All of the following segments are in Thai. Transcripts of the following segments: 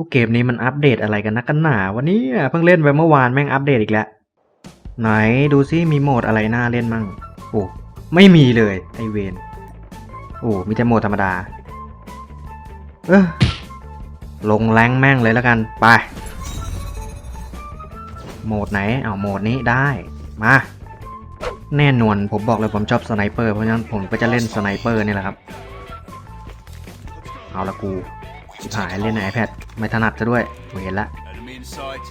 พวกเกมนี้มันอัปเดตอะไรกันนักกันหนาวันนี้เพิ่งเล่นไปเมื่อวานแม่งอัปเดตอีกแล้ว ไหนดูซิมีโหมดอะไรน่าเล่นมั่ง โอ้ไม่มีเลยไอเวนโอ้มีแต่โหมดธรรมดา เออลงแรงแม่งเลยแล้วกันไป โหมดไหนเอาโหมดนี้ได้มาแน่นอนผมบอกเลยผมชอบสไนเปอร์เพราะฉะนั้นผมก็จะเล่นสไนเปอร์นี่แหละครับ เอาละกู ชิบหายเล่นใน iPad ไม่ถนัดซะด้วยเห็นละ Enemy in sight.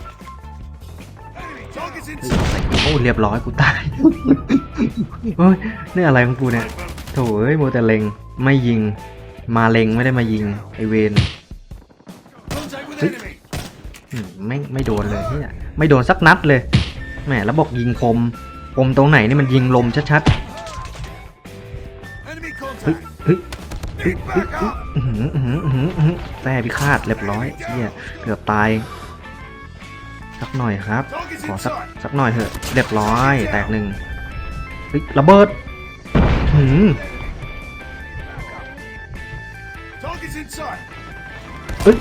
Enemy targets in โอ้เรียบร้อยกูตายเฮ้ยนี่อะไรของกูเนี่ยโถ่เอ้ยโมแต่เล็งไม่ยิง มาเล็งไม่ได้มายิงไอเวนไม่ไม่โดนเลยเนี่ยไม่โดนสักนัดเลยแหมแล้วบอกยิงคมคมตรงไหนนี่มันยิงลมชัด Enemy แต่พิฆาตเรียบร้อยเฮียเกือบตาย สักหน่อยครับ ขอสักสักหน่อยเถอะ เรียบร้อย แตกหนึ่งเฮ้ยระเบิดหืมเอ้ย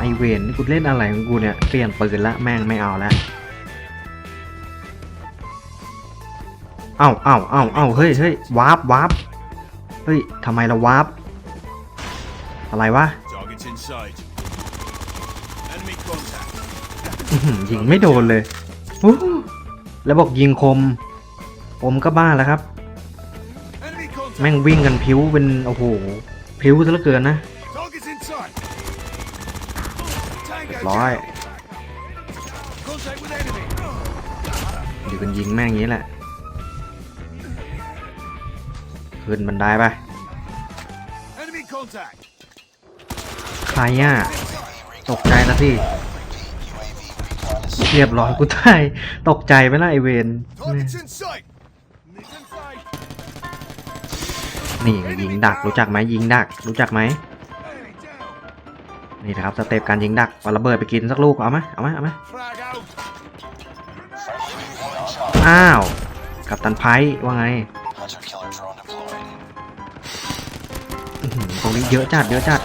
ไอเวนกูเล่นอะไรของกูเนี่ย เปลี่ยนปืนละแม่งไม่เอาละเอ้าเอ้าเอ้าเอ้าเฮ้ยเฮ้ยวาร์ปวาร์ป เฮ้ยทำไมเราวาร์ปอะไรวะ Targets in sight. Enemy contact. อื้อหือยิงไม่โดนเลยอู้หูแล้วบอกยิงคม ผมก็บ้าแล้วครับ Enemy contact. แม่งวิ่งกันพิ้วเป็นโอ้โหพิ้วซะเหลือเกินนะ Targets in sight. Tango ร้อย down. Contact with enemy. อยู่กันยิงแม่งอย่างนี้แหละ ขึ้นบันไดไป Enemy contact. ใครอะตกใจนะสิเรียบร้อยกูตายตกใจไปละไอเวน Targets in sight. Needs in sight. นี่ยิงดักรู้จักไหมยิงดักรู้จักไหม Enemy down. นี่นะครับสเต็ปการยิงดักเอาระเบิดไปกินสักลูกเอาไหมเอาไหมเอาไหม Frag out. อ้าว กับตันไพ่ว่าไง รงนี้เยอะจัดเยอะจัด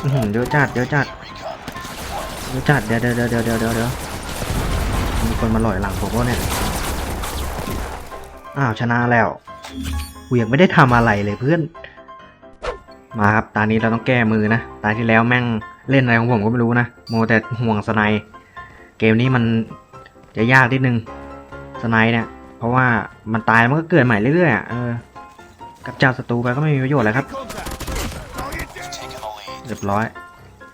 หือเยอะจัดเยอะจัดเยอะจัดเดี๋ยวเดี๋ยวเดี๋ยวเดี๋ยวเดี๋ยวเดี๋ยวมีคนมาลอยหลังผมว่าเนี่ยอ้าวชนะแล้วกูยังไม่ได้ทำอะไรเลยเพื่อน มาครับตานี้เราต้องแก้มือนะตาที่แล้วแม่งเล่นอะไรของผมก็ไม่รู้นะโมแต่ห่วงสไนเกมนี้มันจะยากนิดนึงสไนเนี่ยเพราะว่ามันตายแล้วมันก็เกิดใหม่เรื่อยๆอะเออกับเจ้าศัตรูไปก็ไม่มีประโยชน์อะไรครับ เรียบร้อย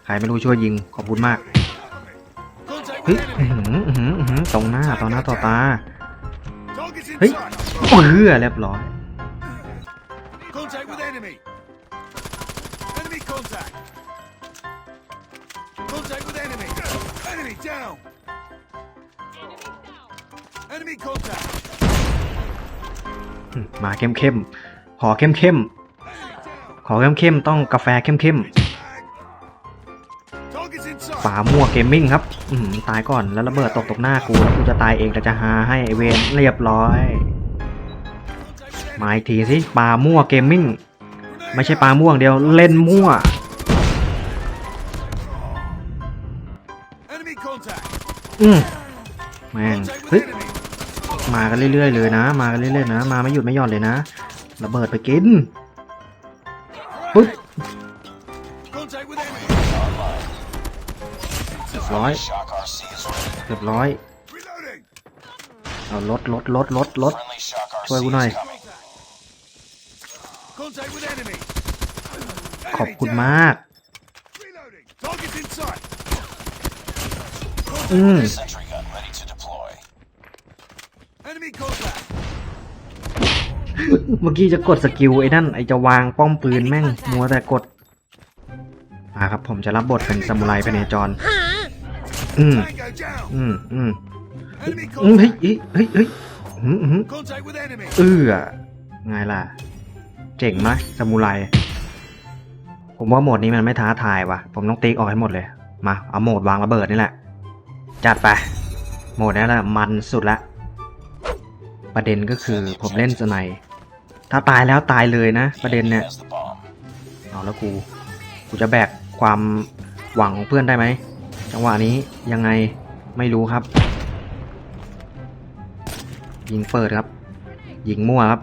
ใครไม่รู้ช่วยยิง ขอบคุณมาก เฮ้ยตรงหน้าตรงหน้าต่อตา เฮ้ยเออเรียบร้อยมาเข้มเข้มขอเข้มเข้มขอเข้มเข้มต้องกาแฟเข้มเข้ม ฝา sight. มั่วเกมมิ่งครับอืมตายก่อนแล้วระเบิดตกตกหน้ากูแล้วกูจะตายเองแต่จะหาให้ไอเวนเรียบร้อย Contact with มา enemy. อีกทีสิปลามั่วเกมมิ่งไม่ใช่ปลาม่วงเดียวเล่นมั่ว Enemy contact. อืมแม่ง Contact เฮ้ย with enemy. มากันเรื่อยๆเลยนะ มากันเรื่อยๆนะ มาไม่หยุดไม่หย่อนเลยนะระเบิดไปกินปึ๊บ ร้อย เกือบร้อย เอาลดลดลดลดลดช่วยกูหน่อย ขอบคุณมาก อืมเมื่อกี้จะกดสกิลไอ้นั่นไอจะวางป้อมปืนแม่ง มัวแต่กดมาครับผมจะรับบทเป็นซามูไรเป็นเนจร อืม Tango down. อืมอืม Enemy อืมเฮ้ย contact. เฮ้ยเฮ้ยเฮ้ยอืมอืม Contact with enemy. เอื้อไงล่ะ เจ๋งไหมซามูไรผมว่าโหมดนี้มันไม่ท้าทายว่ะ ผมต้องติ๊กออกให้หมดเลย มา เอาโหมดวางระเบิดนี่แหละ จัดไป โหมดนี้แหละมันสุดละ ประเด็นก็คือผมเล่นสไนด์ถ้าตายแล้วตายเลยนะ ประเด็นเนี่ย Has the bomb. เอาแล้วกู กูจะแบกความหวังของเพื่อนได้ไหม จังหวะนี้ยังไงไม่รู้ครับ ยิงเปิดครับ ยิงมั่วครับ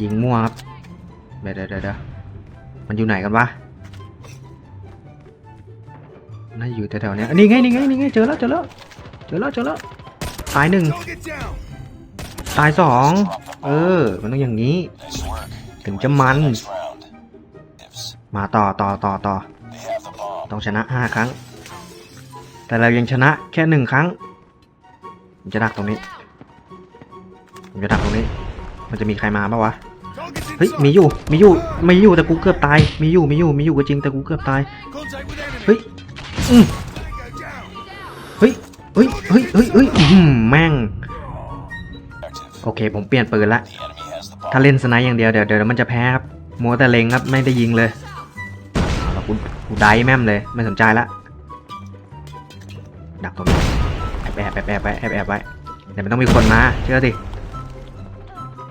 ยิงมั่วครับเดี๋ยวเดี๋ยวเดี๋ยวมันอยู่ไหนกันวะน่าอยู่แถวๆนี้นนี้ไงนี่ไงนี่ไงเจอแล้วเจอแล้วเจอแล้วเจอแล้วตายหนึ่งตายสองเออ มันต้องอย่างนี้ ถึงจะมัน มาต่อต่อต่อต่อ ต้องชนะห้าครั้ง แต่เรายังชนะแค่หนึ่งครั้งผมจะดักตรงนี้ ผมจะดักตรงนี้ มันจะมีใครมาปะวะ เฮ้ย มีอยู่ มีอยู่ มีอยู่ แต่กูเกือบตาย มีอยู่ มีอยู่ มีอยู่ก็จริง แต่กูเกือบตาย เฮ้ยอืมเฮ้ย เฮ้ย เฮ้ย เฮ้ยเฮ้ยอื้อหือแม่ง โอเค ผมเปลี่ยนปืนละ ถ้าเล่นสไนอย่างเดียวเดี๋ยวเดี๋ยวมันจะแพ้ครับ มัวแต่เล็งครับ ไม่ได้ยิงเลย ไดแม่มเลย ไม่สนใจละดักตรงนี้แอบแอบแอบแอบไว้แอบแอบไว้เดี๋ยวมันต้องมีคนมาเชื่อสิ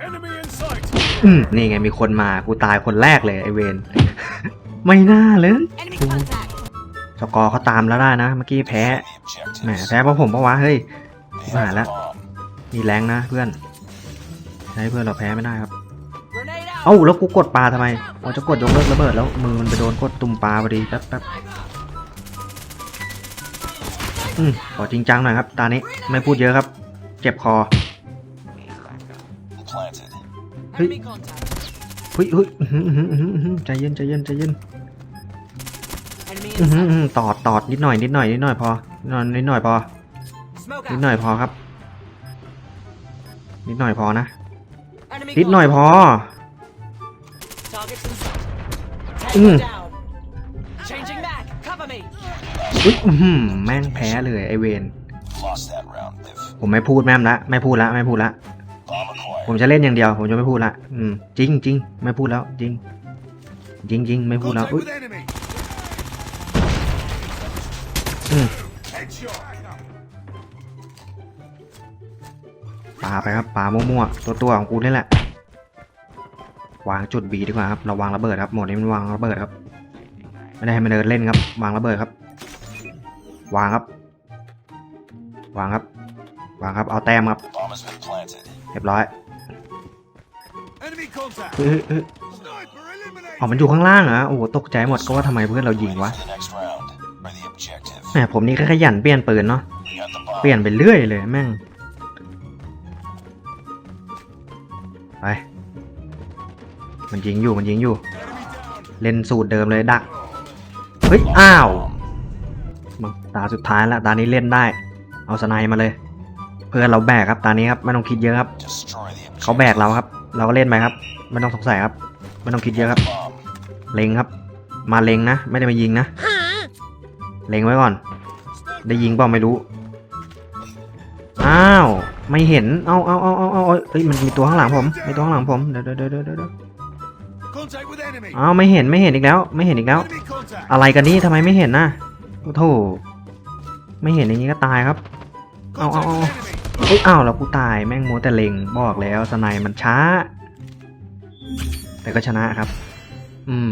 Enemy in sight. อืมนี่ไงมีคนมากูตายคนแรกเลยไอเวนไม่น่าเลย Enemy contact. สกอร์เขาตามแล้วได้นะเมื่อกี้แพ้ Defend the objectives. แหมแพ้เพราะผมเพราะวะเฮ้ย They Mà have lạ. the bomb. มีแรงนะเพื่อนใช้เพื่อนเราแพ้ไม่ได้ครับ Grenade out. เอ้าแล้วกูกดปลาทำไมเราจะกดยกเลิกระเบิดแล้วมือมันไปโดนกดตุ่มปลาพอดีแป๊บแป๊บอืมขอจริงจังหน่อยครับ ตานี้ไม่พูดเยอะครับ เจ็บคอเฮ้ยเฮ้ยอื้อหืออื้อหืออื้อหืออื้อหือใจเย็นใจเย็นใจเย็นอื้อหือ in อื้อ sight. หือตอดตอดนิดหน่อยนิดหน่อยนิดหน่อยพอนิดหน่อยนิดหน่อยพอนิดหน่อยพอครับ นิดหน่อยพอนะนิดหน่อยพอ Targets in sight. Mm. Tango down. Changing back. Cover me. อุ๊ยอื้อหือแม่งแพ้เลยไอเวน Lost that round, Biff. ผมไม่พูดแม่มละไม่พูดละไม่พูดละ Bomb acquired. ผมจะเล่นอย่างเดียว ผมจะไม่พูดละอืมจริงจริงไม่พูดแล้วจริง จริงจริงไม่พูดแล้ว Contact อุ๊ย with enemy. อืม Headshot. ปาไปครับปามั่วๆตัวตัวๆของกูนี่แหละ วางจุดบีดีกว่าครับเราวางระเบิดครับโหมดนี้มันวางระเบิดครับ ไม่ได้ให้มันเดินเล่นครับ วางระเบิดครับ วางครับ วางครับ วางครับ เอาแต้มครับ Bomb has been planted. เรียบร้อย Enemy contact. เฮ้ยเฮ้ยเฮ้ย Sniper eliminated. อ๋อมันอยู่ข้างล่างเหรอโอ้โหตกใจหมดก็ว่าทำไมเพื่อนเรายิง Ready วะ for the next round. Or the objective. แหมผมนี่ก็ขยันเปลี่ยนปืนเนาะ We got the bomb. เปลี่ยนไปเรื่อยเลยแม่ง มันยิงอยู่มันยิงอยู่ เล่นสูตรเดิมเลยดัก เฮ้ย อ้าวมาตาสุดท้ายและตานี้เล่นได้ เอาสไนมาเลย เพื่อนเราแบกครับตานี้ครับไม่ต้องคิดเยอะครับ เขาแบกเราครับ เราก็เล่นไปครับไม่ต้องสงสัยครับไม่ต้องคิดเยอะครับ เล็งครับ มาเล็งนะ ไม่ได้มายิงนะ เล็งไว้ก่อน ได้ยิงเปล่าไม่รู้ อ้าว ไม่เห็น เอาเอาเอาเอาเอาเอ้ย มันมีตัวข้างหลังผม มีตัวข้างหลังผม เดี๋ยวเดี๋ยวเดี๋ยวเดี๋ยว อ้าวไม่เห็นไม่เห็นอีกแล้ว ไม่เห็นอีกแล้ว Enemy contact. อะไรกันนี่ทำไมไม่เห็นนะโอ้โถไม่เห็นอย่างนี้ก็ตายครับ Contact oh, oh. with enemy. เอ้ยอ้าวแล้วกูตายแม่งโมวแต่เล็งบอกแล้วสไนด์มันช้า แต่ก็ชนะครับ อืม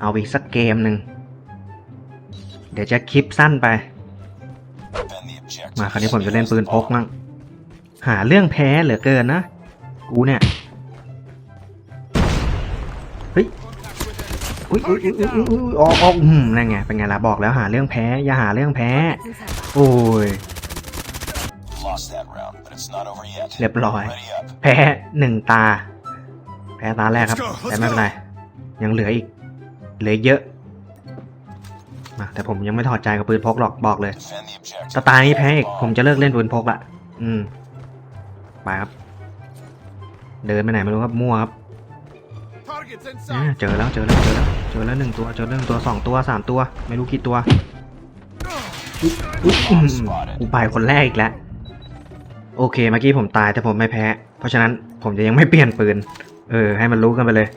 เอาอีกสักเกมหนึ่ง เดี๋ยวจะคลิปสั้นไป Defend the objective. มาคราวนี้ผมจะเล่นปืนพกมั่งหาเรื่องแพ้เหลือเกินนะ กูเนี่ย อุ้ยอุ้ยอุ้ยอุ้ยอุ้ยอุ้ยออกออกอืมนั่นไงเป็นไงล่ะบอกแล้วหาเรื่องแพ้อย่าหาเรื่องแพ้โอ้ย Lost that round, but it's not over yet. เรียบร้อย Ready up. แพ้หนึ่งตา แพ้ตาแรกครับ แต่ไม่เป็นไร ยังเหลืออีก เหลือเยอะมาแต่ผมยังไม่ถอดใจกับปืนพกหรอกบอกเลย Defend the objective. สไตล์นี้แพ้อีกผมจะเลิกเล่นปืนพกละอืมไปครับ เดินไปไหนไม่รู้ครับมั่วครับ Targets in อ่า sight. เจอแล้วเจอแล้วเจอแล้วเจอแล้วหนึ่งตัวเจอแล้วหนึ่งตัวสองตัวสามตัว ไม่รู้กี่ตัวอุ๊ยอุ๊ยอืมกูไปคนแรกอีกแล้ว โอเคเมื่อกี้ผมตายแต่ผมไม่แพ้ เพราะฉะนั้นผมจะยังไม่เปลี่ยนปืน เออ ให้มันรู้กันไปเลย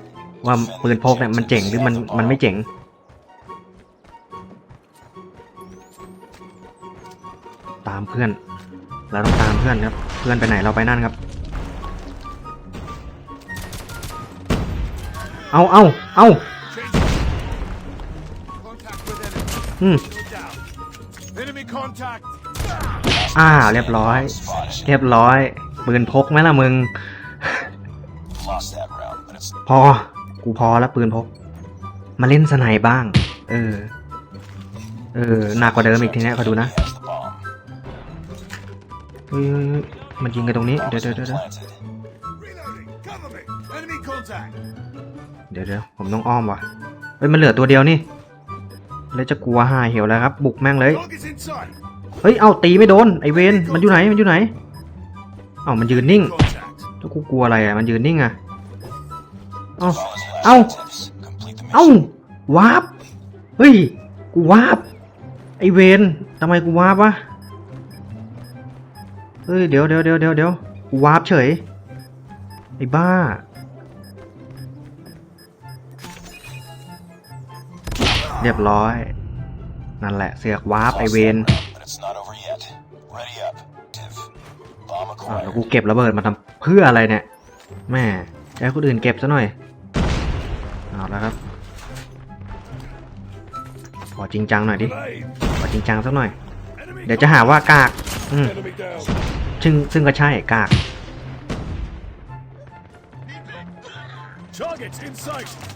ว่าปืนพกเนี่ยมันเจ๋งหรือมันมันไม่เจ๋งตามเพื่อน เราต้องตามเพื่อนครับ เพื่อนไปไหนเราไปนั่นครับ เอาเอาเอาอืมอ่า เรียบร้อย เรียบร้อยปืนพกไหมล่ะมึง พอ กูพอแล้วปืนพก มาเล่นสไนบ้าง เออ เออ หนักกว่าเดิมอีกทีเนี้ยคอดูนะเฮ้ยมันยิงกันตรงนี้ เดี๋ยวเดี๋ยวเดี๋ยว เดี๋ยวเดี๋ยวผมต้องอ้อมว่ะเฮ้ยมันเหลือตัวเดียวนี่แล้วจะกลัวหายเหี่ยวแล้วครับ บุกแม่งเลย เฮ้ยเอาตีไม่โดนไอเวนมันอยู่ไหนมันอยู่ไหนเอ้ามันยืนนิ่งแล้วกูกลัวอะไรอะมันยืนนิ่งอะเอ้าเอ้าวาร์ปเฮ้ยกูวาร์ปไอเวนทำไมกูวาร์ปวะเฮ้ยเดี๋ยวเดี๋ยวเดี๋ยวเดี๋ยวเดี๋ยวกูวาร์ปเฉยไอ้บ้า เรียบร้อย นั่นแหละเสือกวาร์ปไอ Lost เวน that round, but it's not over yet. Ready up. Tiv. Bomb อะแล้ว acquired. กูเก็บระเบิดมาทำเพื่ออะไรเนี่ยแม่จะให้คนอื่นเก็บซะหน่อยเอาแล้วครับขอจริงจังหน่อยดิ Blade. ขอจริงจังสักหน่อย Enemy เดี๋ยวจะหาว่ากากอืม Enemy down. ซึ่งซึ่งก็ใช่กาก Target's in sight.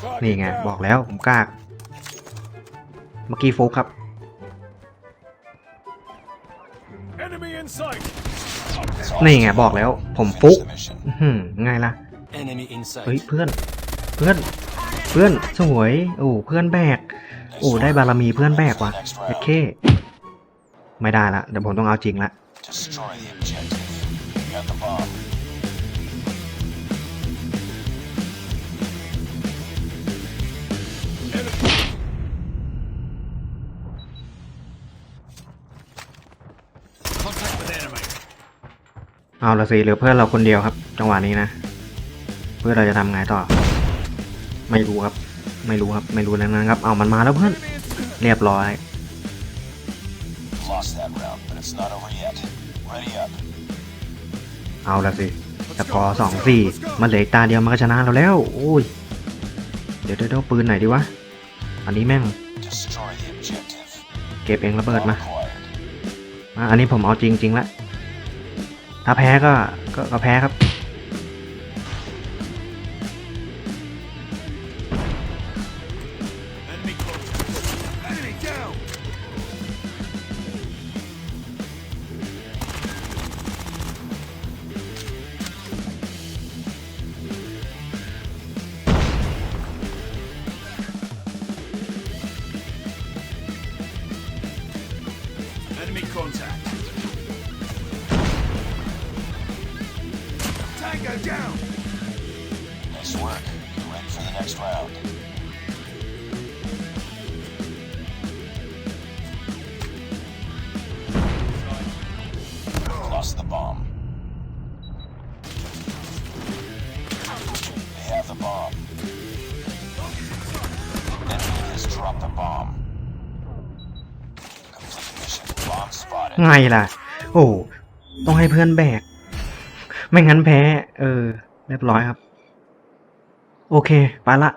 And down. นี่ไง บอกแล้วผมกากเมื่อกี้ฟุกครับ Enemy in sight. It's all นี่ไง บอกแล้ว ผมฟุก Finish the mission. อื้อหือไงล่ะ Enemy in sight. เฮ้ย เพื่อน เพื่อน เพื่อนสวยโอ้เพื่อนแบก โอ้ได้บารมีเพื่อนแบกว่ะเอเค ไม่ได้ละเดี๋ยวผมต้องเอาจริงละ เอาละสิเหลือเพื่อนเราคนเดียวครับ จังหวะนี้นะ เพื่อนเราจะทำไงต่อ ไม่รู้ครับ ไม่รู้ครับ ไม่รู้แล้วนะครับ เอามันมาแล้วเพื่อน เรียบร้อย Lost that round, but it's not over yet. Ready up. เอาละสิสกอร์สองสี่มันเหลืออีกตาเดียวมันก็ชนะเราแล้ว โอ้ย เดี๋ยวเดี๋ยวเดี๋ยวปืนไหนดีวะ อันนี้แม่ง Destroy the objective. เก็บเองระเบิด Bomb มา acquired. อะอันนี้ผมเอาจริงจริงละ ถ้าแพ้ก็ก็ก็แพ้ครับ ไงล่ะ โอ้ต้องให้เพื่อนแบก ไม่งั้นแพ้ เออ เรียบร้อยครับ โอเค ไปละ